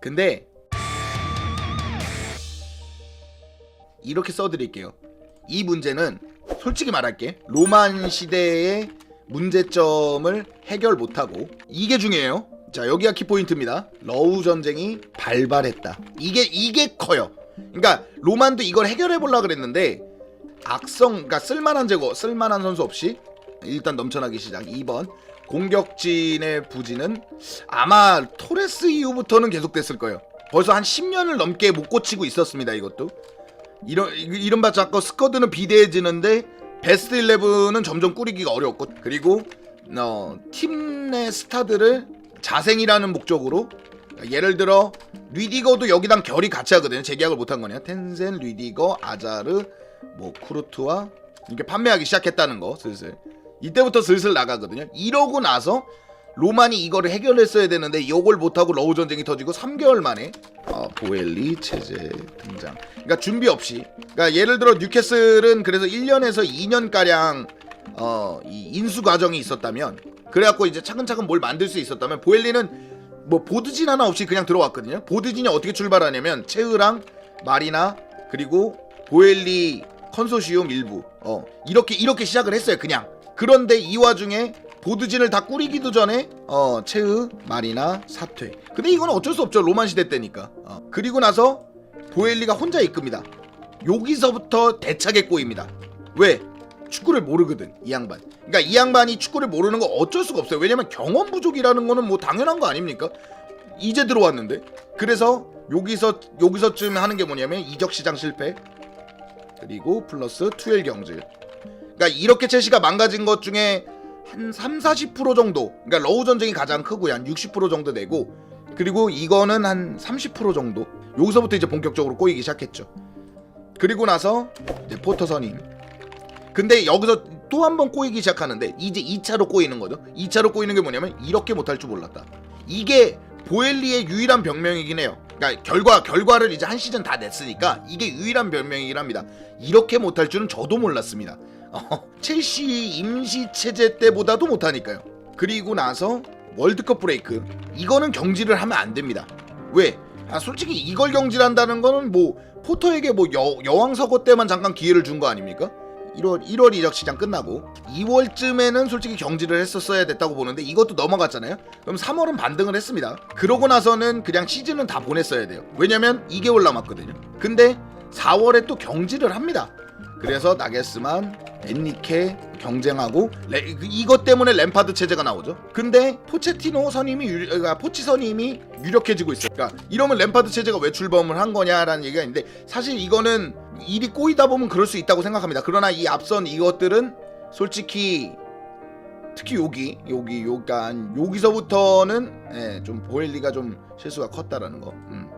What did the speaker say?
근데 이렇게 써드릴게요. 이 문제는 솔직히 말할게 로만 시대의 문제점을 해결 못하고 이게 중요해요. 자 여기가 키포인트입니다. 러우 전쟁이 발발했다. 이게 이게 커요. 그러니까 로만도 이걸 해결해 보려 그랬는데 악성 그러니까 쓸만한 제거 쓸만한 선수 없이 일단 넘쳐나기 시작. 2번 공격진의 부진은 아마 토레스 이후부터는 계속됐을 거예요. 벌써 한 10년을 넘게 못 고치고 있었습니다. 이것도 이런 이른바 자꾸 스쿼드는 비대해지는데 베스트 11은 점점 꾸리기가 어려웠고 그리고 어, 팀 내 스타들을 자생이라는 목적으로 예를 들어 리디거도 여기랑 결이 같이 하거든요. 재계약을 못한 거냐? 텐센, 리디거, 아자르, 뭐 쿠르트와 이렇게 판매하기 시작했다는 거 슬슬 이때부터 슬슬 나가거든요. 이러고 나서 로만이 이거를 해결했어야 되는데 이걸 못하고 러우 전쟁이 터지고 3개월 만에 어, 보엘리 체제 등장. 그러니까 준비 없이. 그러니까 예를 들어 뉴캐슬은 그래서 1년에서 2년 가량 어, 이 인수 과정이 있었다면 그래갖고 이제 차근차근 뭘 만들 수 있었다면 보엘리는 뭐 보드진 하나 없이 그냥 들어왔거든요. 보드진이 어떻게 출발하냐면 체흐랑 마리나 그리고 보엘리 컨소시움 일부 어 이렇게 이렇게 시작을 했어요. 그냥 그런데 이 와중에 보드진을 다 꾸리기도 전에 어 체흐 마리나 사퇴. 근데 이건 어쩔 수 없죠. 로만 시대 때니까. 어. 그리고 나서 보엘리가 혼자 이끕니다. 여기서부터 대차게 꼬입니다. 왜? 축구를 모르거든 이 양반. 그러니까 이 양반이 축구를 모르는 거 어쩔 수가 없어요. 왜냐면 경험 부족이라는 거는 뭐 당연한 거 아닙니까? 이제 들어왔는데. 그래서 여기서 여기서쯤 하는 게 뭐냐면 이적 시장 실패. 그리고 플러스 투엘 경질. 그러니까 이렇게 첼시가 망가진 것 중에 한 3, 40% 정도. 그러니까 러우 전쟁이 가장 크고 한60% 정도 되고 그리고 이거는 한 30% 정도. 여기서부터 이제 본격적으로 꼬이기 시작했죠. 그리고 나서 포터 선임. 근데 여기서 또 한 번 꼬이기 시작하는데 이제 2차로 꼬이는 거죠. 2차로 꼬이는 게 뭐냐면 이렇게 못할 줄 몰랐다. 이게 보엘리의 유일한 병명이긴 해요. 그러니까 결과 결과를 이제 한 시즌 다 냈으니까 이게 유일한 병명이긴 합니다. 이렇게 못할 줄은 저도 몰랐습니다. 어, 첼시 임시 체제 때보다도 못하니까요. 그리고 나서 월드컵 브레이크 이거는 경질을 하면 안 됩니다. 왜? 아 솔직히 이걸 경질한다는 거는 뭐 포터에게 뭐 여, 여왕 서거 때만 잠깐 기회를 준 거 아닙니까? 1월 1월 이적 시장 끝나고 2월쯤에는 솔직히 경질을 했었어야 됐다고 보는데 이것도 넘어갔잖아요. 그럼 3월은 반등을 했습니다. 그러고 나서는 그냥 시즌은 다 보냈어야 돼요. 왜냐면 2개월 남았거든요. 근데 4월에 또 경질을 합니다. 그래서 나게스만 엔리케 경쟁하고 레- 그- 이것 때문에 램파드 체제가 나오죠. 근데 포체티노 선임이 유, 그러니까 포치 선임이 유력해지고 있어요. 그러니까 이러면 램파드 체제가 왜 출범을 한 거냐라는 얘기가 있는데 사실 이거는 일이 꼬이다 보면 그럴 수 있다고 생각합니다. 그러나 이 앞선 이것들은 솔직히 특히 여기 여기 요간 여기서부터는 예, 좀 보엘리가 좀 실수가 컸다라는 거. 음.